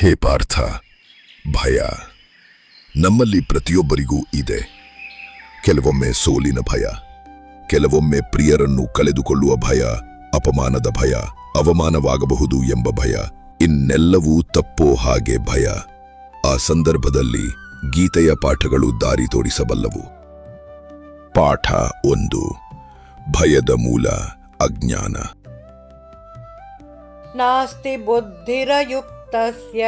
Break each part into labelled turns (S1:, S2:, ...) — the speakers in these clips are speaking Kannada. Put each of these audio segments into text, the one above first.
S1: ಹೇ ಪಾರ್ಥ, ಭಯ. ನಮ್ಮಲ್ಲಿ ಪ್ರತಿಯೊಬ್ಬರಿಗೂ ಇದೆ. ಕೆಲವೊಮ್ಮೆ ಸೋಲಿನ ಭಯ, ಕೆಲವೊಮ್ಮೆ ಪ್ರಿಯರನ್ನು ಕಳೆದುಕೊಳ್ಳುವ ಭಯ, ಅಪಮಾನದ ಭಯ, ಅವಮಾನವಾಗಬಹುದು ಎಂಬ ಭಯ, ಇನ್ನೆಲ್ಲವೂ ತಪ್ಪೋ ಹಾಗೆ ಭಯ. ಆ ಸಂದರ್ಭದಲ್ಲಿ ಗೀತೆಯ ಪಾಠಗಳು ದಾರಿ ತೋರಿಸಬಲ್ಲವು. ಪಾಠ ಒಂದು, ಭಯದ ಮೂಲ ಅಜ್ಞಾನ.
S2: ನಾಸ್ತಿ ಬುದ್ಧಿರಯುಕ್ತ बुद्धिरयुक्तस्य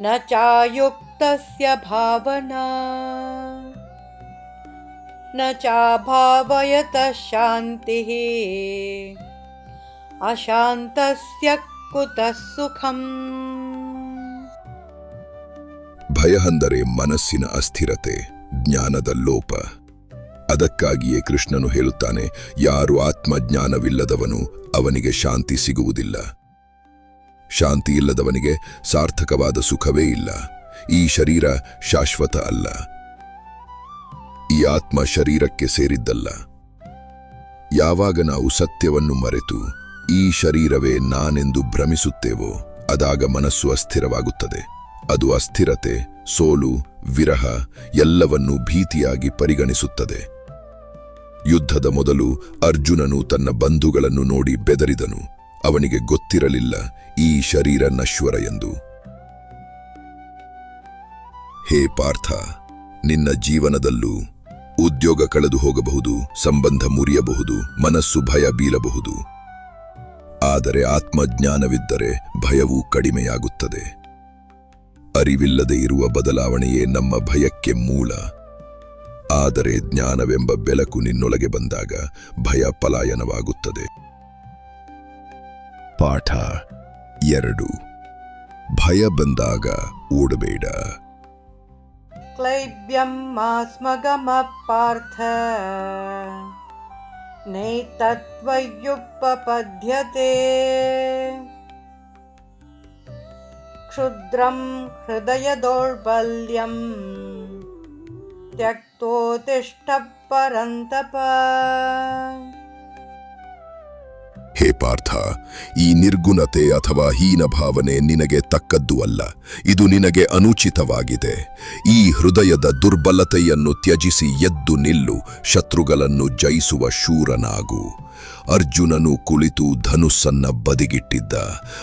S2: न चायुक्तस्य भावना न चाभावयतः शान्तिः अशान्तस्य कुतः सुखम्
S1: ಭಯ ಅಂದರೆ ಮನಸ್ಸಿನ ಅಸ್ಥಿರತೆ ಜ್ಞಾನದ ಲೋಪ ಅದಕ್ಕಾಗಿಯೇ ಕೃಷ್ಣನು ಹೇಳುತ್ತಾನೆ, ಯಾರು ಆತ್ಮಜ್ಞಾನವಿಲ್ಲದವನು ಅವನಿಗೆ ಶಾಂತಿ ಸಿಗುವುದಿಲ್ಲ. ಶಾಂತಿ ಇಲ್ಲದವನಿಗೆ ಸಾರ್ಥಕವಾದ ಸುಖವೇ ಇಲ್ಲ. ಈ ಶರೀರ ಶಾಶ್ವತ ಅಲ್ಲ. ಈ ಆತ್ಮ ಶರೀರಕ್ಕೆ ಸೇರಿದ್ದಲ್ಲ. ಯಾವಾಗ ನಾವು ಸತ್ಯವನ್ನು ಮರೆತು ಈ ಶರೀರವೇ ನಾನೆಂದು ಭ್ರಮಿಸುತ್ತೇವೋ, ಅದಾಗ ಮನಸ್ಸು ಅಸ್ಥಿರವಾಗುತ್ತದೆ. ಅದು ಅಸ್ಥಿರತೆ, ಸೋಲು, ವಿರಹ ಎಲ್ಲವನ್ನೂ ಭೀತಿಯಾಗಿ ಪರಿಗಣಿಸುತ್ತದೆ. ಯುದ್ಧದ ಮೊದಲು ಅರ್ಜುನನು ತನ್ನ ಬಂಧುಗಳನ್ನು ನೋಡಿ ಬೆದರಿದನು. ಅವನಿಗೆ ಗೊತ್ತಿರಲಿಲ್ಲ, ಈ ಶರೀರ ನಶ್ವರ ಎಂದು. ಹೇ ಪಾರ್ಥ, ನಿನ್ನ ಜೀವನದಲ್ಲೂ ಉದ್ಯೋಗ ಕಳೆದು ಹೋಗಬಹುದು, ಸಂಬಂಧ ಮುರಿಯಬಹುದು, ಮನಸ್ಸು ಭಯ ಬೀಳಬಹುದು. ಆದರೆ ಆತ್ಮಜ್ಞಾನವಿದ್ದರೆ ಭಯವೂ ಕಡಿಮೆಯಾಗುತ್ತದೆ. ಅರಿವಿಲ್ಲದೆ ಇರುವ ಬದಲಾವಣೆಯೇ ನಮ್ಮ ಭಯಕ್ಕೆ ಮೂಲ. ಆದರೆ ಜ್ಞಾನವೆಂಬ ಬೆಳಕು ನಿನ್ನೊಳಗೆ ಬಂದಾಗ ಭಯ ಪಲಾಯನವಾಗುತ್ತದೆ. ಪಾಠ ಎರಡು. ಭಯ ಬಂದಾಗ ಓಡಬೇಡ.
S2: ಕ್ಲೈಬ್ಯಂ ಮಾಸ್ಮಗಮ ಪಾರ್ಥ. ಪದ್ಯತೆ. ಕ್ಷುದ್ರಂ ಹೃದಯದೌರ್ಬಲ್ಯಂ. ದೌರ್ಬಲ್ಯಂ तिष्ठः परन्तप।
S1: ಹೇ ಪಾರ್ಥ, ಈ ನಿರ್ಗುಣತೆ ಅಥವಾ ಹೀನ ಭಾವನೆ ನಿನಗೆ ತಕ್ಕದ್ದು ಅಲ್ಲ. ಇದು ನಿನಗೆ ಅನುಚಿತವಾಗಿದೆ. ಈ ಹೃದಯದ ದುರ್ಬಲತೆಯನ್ನು ತ್ಯಜಿಸಿ ಎದ್ದು ನಿಲ್ಲು, ಶತ್ರುಗಳನ್ನು ಜಯಿಸುವ ಶೂರನಾಗು. ಅರ್ಜುನನು ಕುಳಿತು ಧನುಸ್ಸನ್ನ ಬದಿಗಿಟ್ಟಿದ್ದ.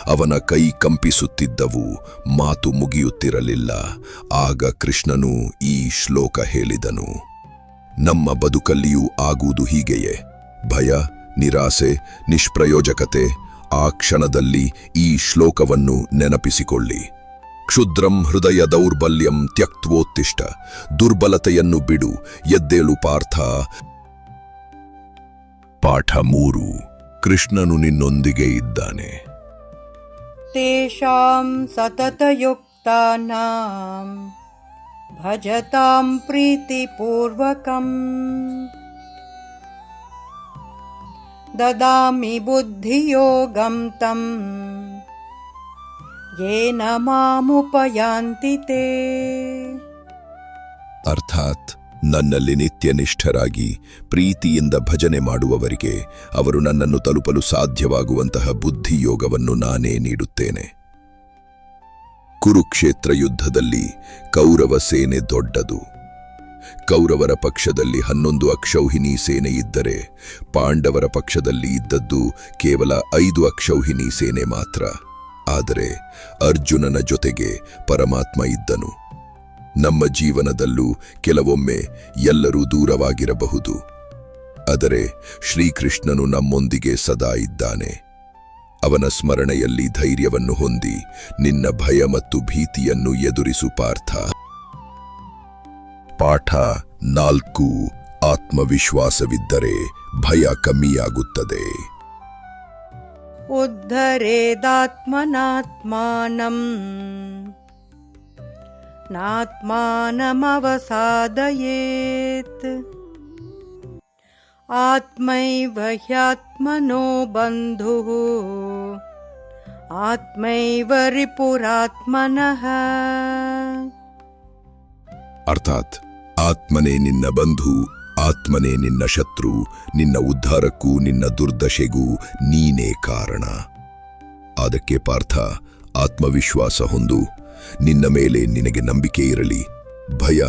S1: ಅವನ ಕೈ ಕಂಪಿಸುತ್ತಿದ್ದವು, ಮಾತು ಮುಗಿಯುತ್ತಿರಲಿಲ್ಲ. ಆಗ ಕೃಷ್ಣನು ಈ ಶ್ಲೋಕ ಹೇಳಿದನು. ನಮ್ಮ ಬದುಕಲ್ಲಿಯೂ ಆಗುವುದು ಹೀಗೆಯೇ. ಭಯ ನಿರಾಸೆ, ನಿಷ್ಪ್ರಯೋಜಕತೆ, ಆ ಕ್ಷಣದಲ್ಲಿ ಈ ಶ್ಲೋಕವನ್ನು ನೆನಪಿಸಿಕೊಳ್ಳಿ. ಕ್ಷುದ್ರಂ ಹೃದಯ ದೌರ್ಬಲ್ಯಂ ತ್ಯಕ್ತ್ವೋತ್ತಿಷ್ಟ, ದುರ್ಬಲತೆಯನ್ನು ಬಿಡು, ಎದ್ದೇಳು ಪಾರ್ಥ. ಪಾಠ ಮೂರು, ಕೃಷ್ಣನು ನಿನ್ನೊಂದಿಗೆ ಇದ್ದಾನೆ.
S2: ತೇಷಾಂ ಸತತಯುಕ್ತಾನಾಂ ಭಜತಾಂ ಪ್ರೀತಿಪೂರ್ವಕಂ. ददामि बुद्धियोगं तं येन मामुपयान्ति ते
S1: ಅರ್ಥಾತ್ ನನ್ನಲ್ಲಿ ನಿತ್ಯನಿಷ್ಠರಾಗಿ ಪ್ರೀತಿಯಿಂದ ಭಜನೆ ಮಾಡುವವರಿಗೆ ಅವರು ನನ್ನನ್ನು ತಲುಪಲು ಸಾಧ್ಯವಾಗುವಂತಹ ಬುದ್ಧಿಯೋಗವನ್ನು ನಾನೇ ನೀಡುತ್ತೇನೆ ಕುರುಕ್ಷೇತ್ರ ಯುದ್ಧದಲ್ಲಿ ಕೌರವ ಸೇನೆ ದೊಡ್ಡದು ಕೌರವರ ಪಕ್ಷದಲ್ಲಿ ಹನ್ನೊಂದು ಅಕ್ಷೌಹಿಣಿ ಸೇನೆ ಇದ್ದರೆ ಪಾಂಡವರ ಪಕ್ಷದಲ್ಲಿ ಇದ್ದದ್ದು ಕೇವಲ ಐದು ಅಕ್ಷೌಹಿಣಿ ಸೇನೆ ಮಾತ್ರ. ಆದರೆ ಅರ್ಜುನನ ಜೊತೆಗೆ ಪರಮಾತ್ಮ ಇದ್ದನು. ನಮ್ಮ ಜೀವನದಲ್ಲೂ ಕೆಲವೊಮ್ಮೆ ಎಲ್ಲರೂ ದೂರವಾಗಿರಬಹುದು. ಆದರೆ ಶ್ರೀಕೃಷ್ಣನು ನಮ್ಮೊಂದಿಗೆ ಸದಾ ಇದ್ದಾನೆ. ಅವನ ಸ್ಮರಣೆಯಲ್ಲಿ ಧೈರ್ಯವನ್ನು ಹೊಂದಿ ನಿನ್ನ ಭಯ ಮತ್ತು ಭೀತಿಯನ್ನು ಎದುರಿಸು ಪಾರ್ಥ. ಪಾಠ ನಾಲ್ಕು ಆತ್ಮವಿಶ್ವಾಸವಿದ್ದರೆ ಭಯ ಕಮ್ಮಿಯಾಗುತ್ತದೆ
S2: ಉದ್ಧರೇದಾತ್ಮನಾತ್ಮಾನಂ ನಾತ್ಮಾನಮವಸಾದಯೇತ್ ಆತ್ಮೈವ ಹ್ಯಾತ್ಮನೋ ಬಂಧು ಆತ್ಮೈವ ರಿಪುರಾತ್ಮನಃ
S1: ಅರ್ಥಾತ್ ಆತ್ಮನೇ ನಿನ್ನ ಬಂಧು, ಆತ್ಮನೇ ನಿನ್ನ ಶತ್ರು, ನಿನ್ನ ಉದ್ಧಾರಕ್ಕೂ ನಿನ್ನ ದುರ್ದಶೆಗೂ ನೀನೇ ಕಾರಣ. ಅದಕ್ಕೆ ಪಾರ್ಥ, ಆತ್ಮವಿಶ್ವಾಸ ಹೊಂದು, ನಿನ್ನ ಮೇಲೆ ನಿನಗೆ ನಂಬಿಕೆ ಇರಲಿ. ಭಯ,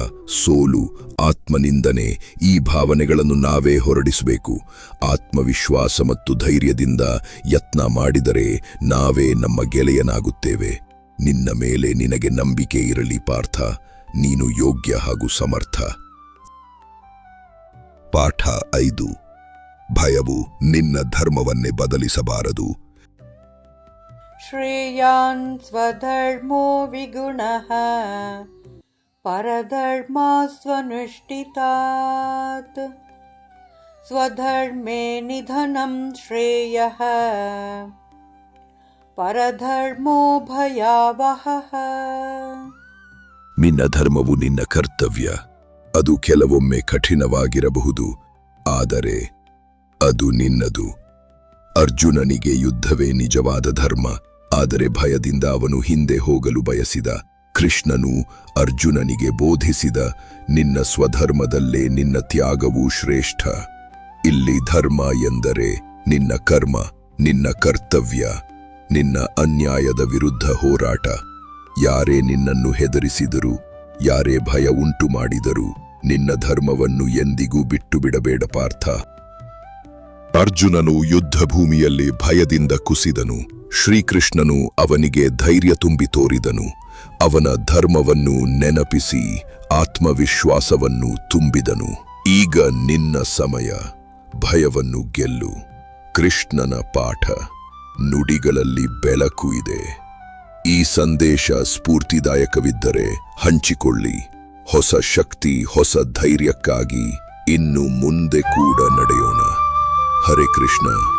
S1: ಸೋಲು, ಆತ್ಮನಿಂದನೆ ಈ ಭಾವನೆಗಳನ್ನು ನಾವೇ ಹೊರಡಿಸಬೇಕು. ಆತ್ಮವಿಶ್ವಾಸ ಮತ್ತು ಧೈರ್ಯದಿಂದ ಯತ್ನ ಮಾಡಿದರೆ ನಾವೇ ನಮ್ಮ ಗೆಳೆಯನಾಗುತ್ತೇವೆ. ನಿನ್ನ ಮೇಲೆ ನಿನಗೆ ನಂಬಿಕೆ ಇರಲಿ ಪಾರ್ಥ. ನೀನು ಯೋಗ್ಯ ಹಾಗೂ ಸಮರ್ಥ. ಪಾಠ ಐದು. ಭಯವು ನಿನ್ನ ಧರ್ಮವನ್ನೇ ಬದಲಿಸಬಾರದು.
S2: ಶ್ರೇಯಾನ್ ಸ್ವಧರ್ಮೋ ವಿಗುಣ ಪರಧರ್ಮ ಸ್ವನುಷ್ಠಿತಾತ್ ಸ್ವಧರ್ಮೇ ನಿಧನಂ ಶ್ರೇಯ, ಪರಧರ್ಮೋ ಭಯಾವಹ.
S1: ನಿನ್ನ ಧರ್ಮವು ನಿನ್ನ ಕರ್ತವ್ಯ. ಅದು ಕೆಲವೊಮ್ಮೆ ಕಠಿಣವಾಗಿರಬಹುದು, ಆದರೆ ಅದು ನಿನ್ನದು. ಅರ್ಜುನನಿಗೆ ಯುದ್ಧವೇ ನಿಜವಾದ ಧರ್ಮ, ಆದರೆ ಭಯದಿಂದ ಅವನು ಹಿಂದೆ ಹೋಗಲು ಬಯಸಿದ. ಕೃಷ್ಣನು ಅರ್ಜುನನಿಗೆ ಬೋಧಿಸಿದ, ನಿನ್ನ ಸ್ವಧರ್ಮದಲ್ಲೇ ನಿನ್ನ ತ್ಯಾಗವು ಶ್ರೇಷ್ಠ. ಇಲ್ಲಿ ಧರ್ಮ ಎಂದರೆ ನಿನ್ನ ಕರ್ಮ, ನಿನ್ನ ಕರ್ತವ್ಯ, ನಿನ್ನ ಅನ್ಯಾಯದ ವಿರುದ್ಧ ಹೋರಾಟ. ಯಾರೇ ನಿನ್ನನ್ನು ಹೆದರಿಸಿದರು, ಯಾರೇ ಭಯ ಉಂಟು ಮಾಡಿದರು, ನಿನ್ನ ಧರ್ಮವನ್ನು ಎಂದಿಗೂ ಬಿಟ್ಟು ಬಿಡಬೇಡ ಪಾರ್ಥ. ಅರ್ಜುನನು ಯುದ್ಧಭೂಮಿಯಲ್ಲಿ ಭಯದಿಂದ ಕುಸಿದನು. ಶ್ರೀಕೃಷ್ಣನು ಅವನಿಗೆ ಧೈರ್ಯ ತುಂಬಿ ತೋರಿದನು. ಅವನ ಧರ್ಮವನ್ನು ನೆನಪಿಸಿ, ಆತ್ಮವಿಶ್ವಾಸವನ್ನು ತುಂಬಿದನು. ಈಗ ನಿನ್ನ ಸಮಯ. ಭಯವನ್ನು ಗೆಲ್ಲು. ಕೃಷ್ಣನ ಪಾಠ. ನುಡಿಗಳಲ್ಲಿ ಬೆಳಕು ಇದೆ. ಈ ಸಂದೇಶ ಸ್ಫೂರ್ತಿದಾಯಕವಿದ್ದರೆ ಹಂಚಿಕೊಳ್ಳಿ. ಹೊಸ ಶಕ್ತಿ ಹೊಸ ಧೈರ್ಯಕ್ಕಾಗಿ ಇನ್ನು ಮುಂದೆ ಕೂಡ ನಡೆಯೋಣ. ಹರೇ ಕೃಷ್ಣ.